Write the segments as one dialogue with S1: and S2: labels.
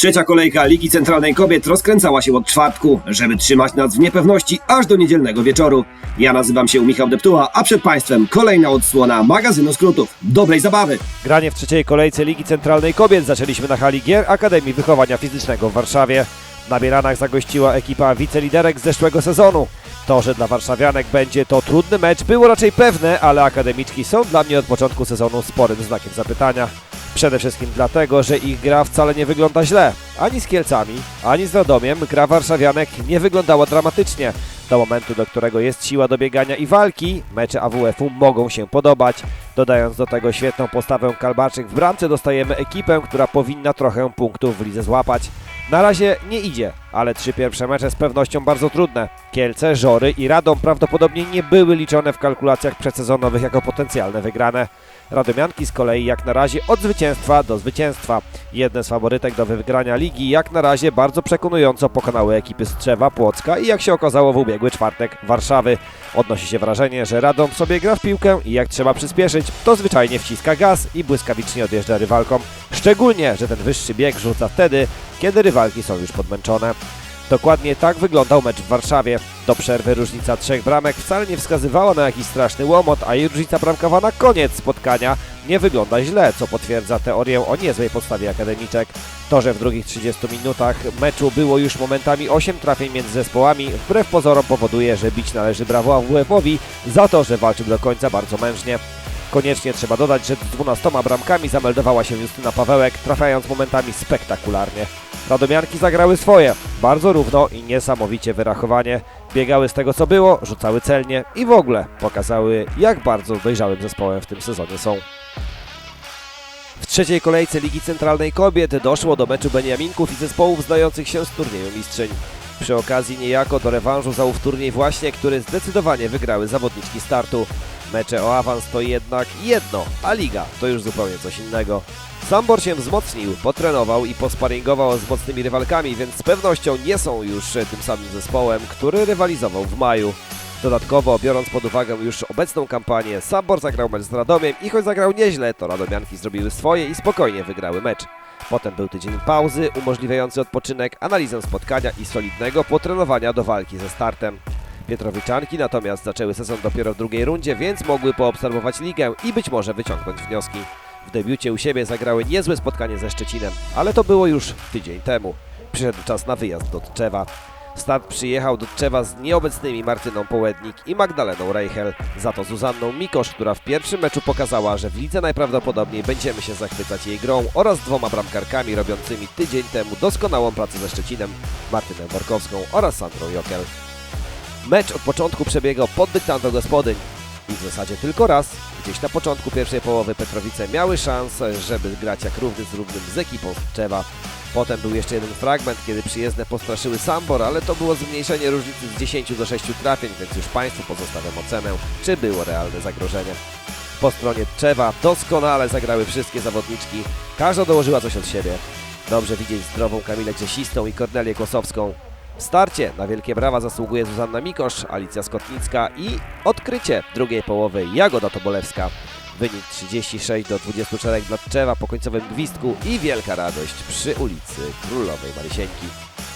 S1: Trzecia kolejka Ligi Centralnej Kobiet rozkręcała się od czwartku, żeby trzymać nas w niepewności aż do niedzielnego wieczoru. Ja nazywam się Michał Deptuła, a przed Państwem kolejna odsłona magazynu skrótów. Dobrej zabawy!
S2: Granie w trzeciej kolejce Ligi Centralnej Kobiet zaczęliśmy na hali gier Akademii Wychowania Fizycznego w Warszawie. Na Bieranach zagościła ekipa wiceliderek z zeszłego sezonu. To, że dla warszawianek będzie to trudny mecz było raczej pewne, ale akademiczki są dla mnie od początku sezonu sporym znakiem zapytania. Przede wszystkim dlatego, że ich gra wcale nie wygląda źle. Ani z Kielcami, ani z Radomiem gra warszawianek nie wyglądała dramatycznie. Do momentu, do którego jest siła do biegania i walki, mecze AWF-u mogą się podobać. Dodając do tego świetną postawę Kalbarczyk w bramce, dostajemy ekipę, która powinna trochę punktów w lidze złapać. Na razie nie idzie, ale trzy pierwsze mecze z pewnością bardzo trudne. Kielce, Żory i Radom prawdopodobnie nie były liczone w kalkulacjach przedsezonowych jako potencjalne wygrane. Radomianki z kolei jak na razie od zwycięstwa do zwycięstwa. Jedne z faworytek do wygrania ligi jak na razie bardzo przekonująco pokonały ekipy Strzewa, Płocka i jak się okazało w ubiegły czwartek Warszawy. Odnosi się wrażenie, że Radom sobie gra w piłkę i jak trzeba przyspieszyć, to zwyczajnie wciska gaz i błyskawicznie odjeżdża rywalkom. Szczególnie, że ten wyższy bieg rzuca wtedy, kiedy rywalki są już podmęczone. Dokładnie tak wyglądał mecz w Warszawie. Do przerwy różnica trzech bramek wcale nie wskazywała na jakiś straszny łomot, a i różnica bramkowa na koniec spotkania nie wygląda źle, co potwierdza teorię o niezłej podstawie akademiczek. To, że w drugich 30 minutach meczu było już momentami 8 trafień między zespołami, wbrew pozorom powoduje, że bić należy brawo AWF-owi za to, że walczył do końca bardzo mężnie. Koniecznie trzeba dodać, że z 12 bramkami zameldowała się Justyna Pawełek, trafiając momentami spektakularnie. Radomianki zagrały swoje, bardzo równo i niesamowicie wyrachowanie. Biegały z tego co było, rzucały celnie i w ogóle pokazały jak bardzo dojrzałym zespołem w tym sezonie są. W trzeciej kolejce Ligi Centralnej Kobiet doszło do meczu Beniaminków i zespołów zdających się z turnieju mistrzyń. Przy okazji niejako do rewanżu za ów turniej właśnie, który zdecydowanie wygrały zawodniczki startu. Mecze o awans to jednak jedno, a liga to już zupełnie coś innego. Sambor się wzmocnił, potrenował i posparingował z mocnymi rywalkami, więc z pewnością nie są już tym samym zespołem, który rywalizował w maju. Dodatkowo, biorąc pod uwagę już obecną kampanię, Sambor zagrał mecz z Radomiem i choć zagrał nieźle, to Radomianki zrobiły swoje i spokojnie wygrały mecz. Potem był tydzień pauzy, umożliwiający odpoczynek, analizę spotkania i solidnego potrenowania do walki ze startem. Pietrowiczanki natomiast zaczęły sezon dopiero w drugiej rundzie, więc mogły poobserwować ligę i być może wyciągnąć wnioski. W debiucie u siebie zagrały niezłe spotkanie ze Szczecinem, ale to było już tydzień temu. Przyszedł czas na wyjazd do Tczewa. Start przyjechał do Tczewa z nieobecnymi Martyną Połednik i Magdaleną Reichel, za to Zuzanną Mikosz, która w pierwszym meczu pokazała, że w lidze najprawdopodobniej będziemy się zachwycać jej grą oraz dwoma bramkarkami robiącymi tydzień temu doskonałą pracę ze Szczecinem, Martyną Borkowską oraz Sandrą Jokel. Mecz od początku przebiegał pod dyktando gospodyń i w zasadzie tylko raz, gdzieś na początku pierwszej połowy Petrowice miały szansę, żeby grać jak równy z równym z ekipą z Tczewa. Potem był jeszcze jeden fragment, kiedy przyjezdne postraszyły Sambor, ale to było zmniejszenie różnicy z 10 do 6 trafień, więc już Państwu pozostawiam ocenę, czy było realne zagrożenie. Po stronie Tczewa doskonale zagrały wszystkie zawodniczki, każda dołożyła coś od siebie. Dobrze widzieć zdrową Kamilę Grzesistą i Kornelię Kłosowską. Starcie na wielkie brawa zasługuje Zuzanna Mikosz, Alicja Skotnicka i odkrycie drugiej połowy Jagoda Tobolewska. Wynik 36 do 24 dla Tczewa po końcowym gwizdku i wielka radość przy ulicy Królowej Marysieńki.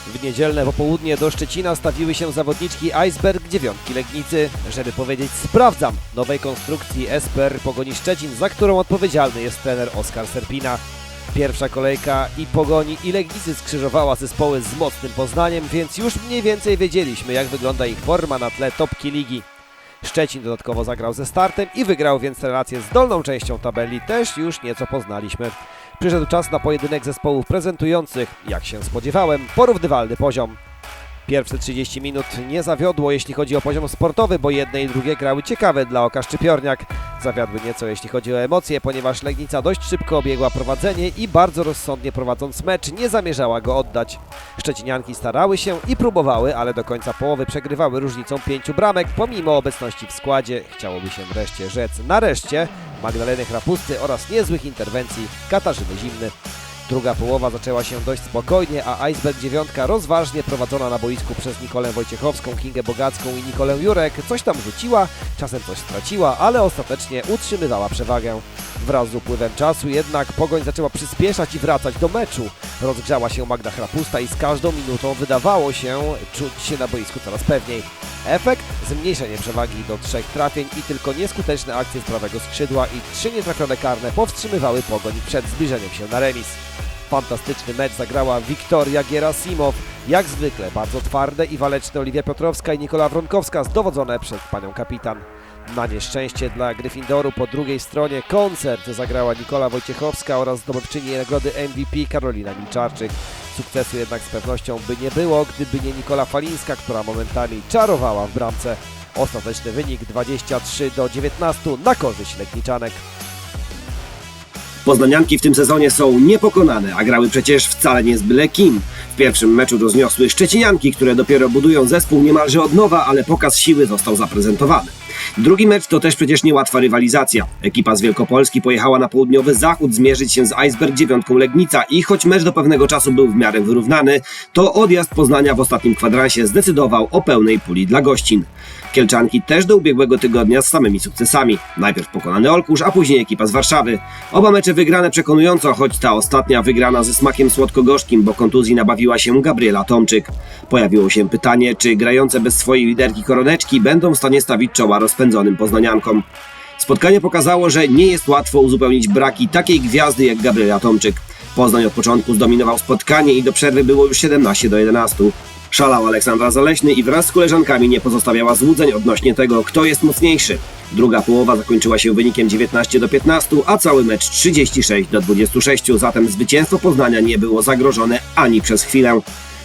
S2: W niedzielne popołudnie do Szczecina stawiły się zawodniczki Iceberg dziewiątki Legnicy, żeby powiedzieć sprawdzam nowej konstrukcji SPR Pogoni Szczecin, za którą odpowiedzialny jest trener Oskar Serpina. Pierwsza kolejka i Pogoni i Legnicy skrzyżowała zespoły z mocnym Poznaniem, więc już mniej więcej wiedzieliśmy jak wygląda ich forma na tle topki ligi. Szczecin dodatkowo zagrał ze startem i wygrał więc relację z dolną częścią tabeli, też już nieco poznaliśmy. Przyszedł czas na pojedynek zespołów prezentujących, jak się spodziewałem, porównywalny poziom. Pierwsze 30 minut nie zawiodło, jeśli chodzi o poziom sportowy, bo jedne i drugie grały ciekawe dla oka Szczypiorniak. Zawiodły nieco, jeśli chodzi o emocje, ponieważ Legnica dość szybko obiegła prowadzenie i bardzo rozsądnie prowadząc mecz nie zamierzała go oddać. Szczecinianki starały się i próbowały, ale do końca połowy przegrywały różnicą pięciu bramek, pomimo obecności w składzie. Chciałoby się wreszcie rzec nareszcie Magdaleny Chrapusty oraz niezłych interwencji Katarzyny Zimny. Druga połowa zaczęła się dość spokojnie, a Iceberg dziewiątka rozważnie prowadzona na boisku przez Nikolę Wojciechowską, Kingę Bogacką i Nikolę Jurek coś tam rzuciła, czasem coś straciła, ale ostatecznie utrzymywała przewagę. Wraz z upływem czasu jednak Pogoń zaczęła przyspieszać i wracać do meczu. Rozgrzała się Magda Chrapusta i z każdą minutą wydawało się czuć się na boisku coraz pewniej. Efekt? Zmniejszenie przewagi do trzech trafień i tylko nieskuteczne akcje z prawego skrzydła i trzy nietrafione karne powstrzymywały pogoń przed zbliżeniem się na remis. Fantastyczny mecz zagrała Wiktoria Gerasimow. Jak zwykle bardzo twarde i waleczne Oliwia Piotrowska i Nikola Wronkowska zdowodzone przez panią kapitan. Na nieszczęście dla Gryffindoru po drugiej stronie koncert zagrała Nikola Wojciechowska oraz zdobywczyni nagrody MVP Karolina Milczarczyk. Sukcesu jednak z pewnością by nie było, gdyby nie Nikola Falińska, która momentami czarowała w bramce. Ostateczny wynik 23 do 19 na korzyść Legniczanek.
S1: Poznanianki w tym sezonie są niepokonane, a grały przecież wcale nie z byle kim. W pierwszym meczu rozniosły Szczecinianki, które dopiero budują zespół niemalże od nowa, ale pokaz siły został zaprezentowany. Drugi mecz to też przecież niełatwa rywalizacja. Ekipa z Wielkopolski pojechała na południowy zachód zmierzyć się z Iceberg dziewiątką Legnica i choć mecz do pewnego czasu był w miarę wyrównany, to odjazd Poznania w ostatnim kwadransie zdecydował o pełnej puli dla gościn. Kielczanki też do ubiegłego tygodnia z samymi sukcesami. Najpierw pokonany Olkusz, a później ekipa z Warszawy. Oba mecze wygrane przekonująco, choć ta ostatnia wygrana ze smakiem słodko-gorzkim, bo kontuzji nabawiła się Gabriela Tomczyk. Pojawiło się pytanie, czy grające bez swojej liderki koroneczki będą w stanie stawić czoła rozpędzonym poznaniankom. Spotkanie pokazało, że nie jest łatwo uzupełnić braki takiej gwiazdy jak Gabriela Tomczyk. Poznań od początku zdominował spotkanie i do przerwy było już 17 do 11. Szalał Aleksandra Zaleśny i wraz z koleżankami nie pozostawiała złudzeń odnośnie tego, kto jest mocniejszy. Druga połowa zakończyła się wynikiem 19 do 15, a cały mecz 36 do 26, zatem zwycięstwo Poznania nie było zagrożone ani przez chwilę.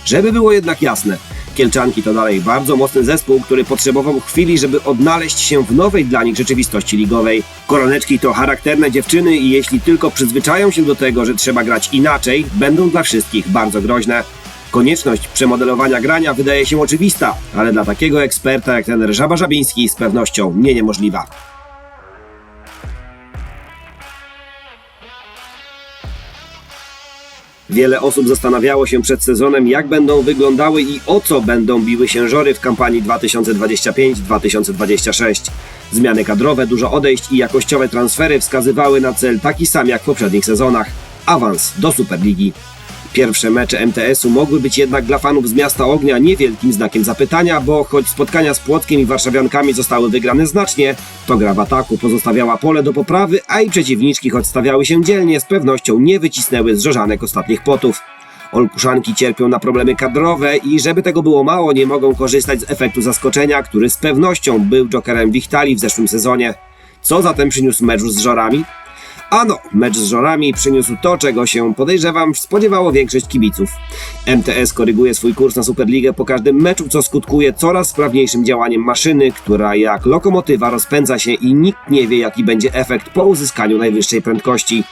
S1: Żeby było jednak jasne, Kielczanki to dalej bardzo mocny zespół, który potrzebował chwili, żeby odnaleźć się w nowej dla nich rzeczywistości ligowej. Koroneczki to charakterne dziewczyny i jeśli tylko przyzwyczają się do tego, że trzeba grać inaczej, będą dla wszystkich bardzo groźne. Konieczność przemodelowania grania wydaje się oczywista, ale dla takiego eksperta jak ten Żaba Żabiński z pewnością nie niemożliwa. Wiele osób zastanawiało się przed sezonem, jak będą wyglądały i o co będą biły się żory w kampanii 2025-2026. Zmiany kadrowe, dużo odejść i jakościowe transfery wskazywały na cel taki sam jak w poprzednich sezonach awans do Superligi. Pierwsze mecze MTS-u mogły być jednak dla fanów z Miasta Ognia niewielkim znakiem zapytania, bo choć spotkania z Płockiem i Warszawiankami zostały wygrane znacznie, to gra w ataku pozostawiała pole do poprawy, a i przeciwniczki, choć stawiały się dzielnie, z pewnością nie wycisnęły z żorzanek ostatnich potów. Olkuszanki cierpią na problemy kadrowe i żeby tego było mało, nie mogą korzystać z efektu zaskoczenia, który z pewnością był jokerem Wichtali w zeszłym sezonie. Co zatem przyniósł mecz z żorami? Ano, mecz z żorami przyniósł to, czego się podejrzewam spodziewało większość kibiców. MTS koryguje swój kurs na Superligę po każdym meczu, co skutkuje coraz sprawniejszym działaniem maszyny, która jak lokomotywa rozpędza się i nikt nie wie jaki będzie efekt po uzyskaniu najwyższej prędkości.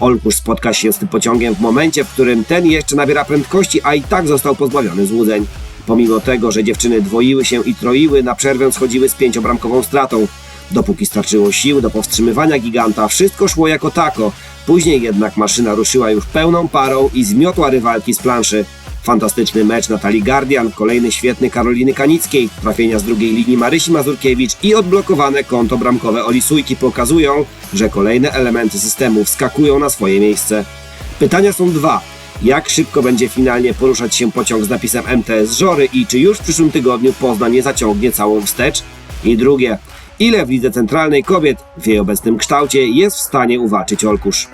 S1: Olkusz spotka się z tym pociągiem w momencie, w którym ten jeszcze nabiera prędkości, a i tak został pozbawiony złudzeń. Pomimo tego, że dziewczyny dwoiły się i troiły, na przerwę schodziły z pięciobramkową stratą. Dopóki starczyło sił do powstrzymywania giganta, wszystko szło jako tako. Później jednak maszyna ruszyła już pełną parą i zmiotła rywalki z planszy. Fantastyczny mecz Natalii Gardian, kolejny świetny Karoliny Kanickiej, trafienia z drugiej linii Marysi Mazurkiewicz i odblokowane konto bramkowe Oli Sujki pokazują, że kolejne elementy systemu wskakują na swoje miejsce. Pytania są dwa. Jak szybko będzie finalnie poruszać się pociąg z napisem MTS Żory i czy już w przyszłym tygodniu Poznań nie zaciągnie całą wstecz? I drugie. Ile w lidze centralnej kobiet w jej obecnym kształcie jest w stanie uwalczyć Olkusz?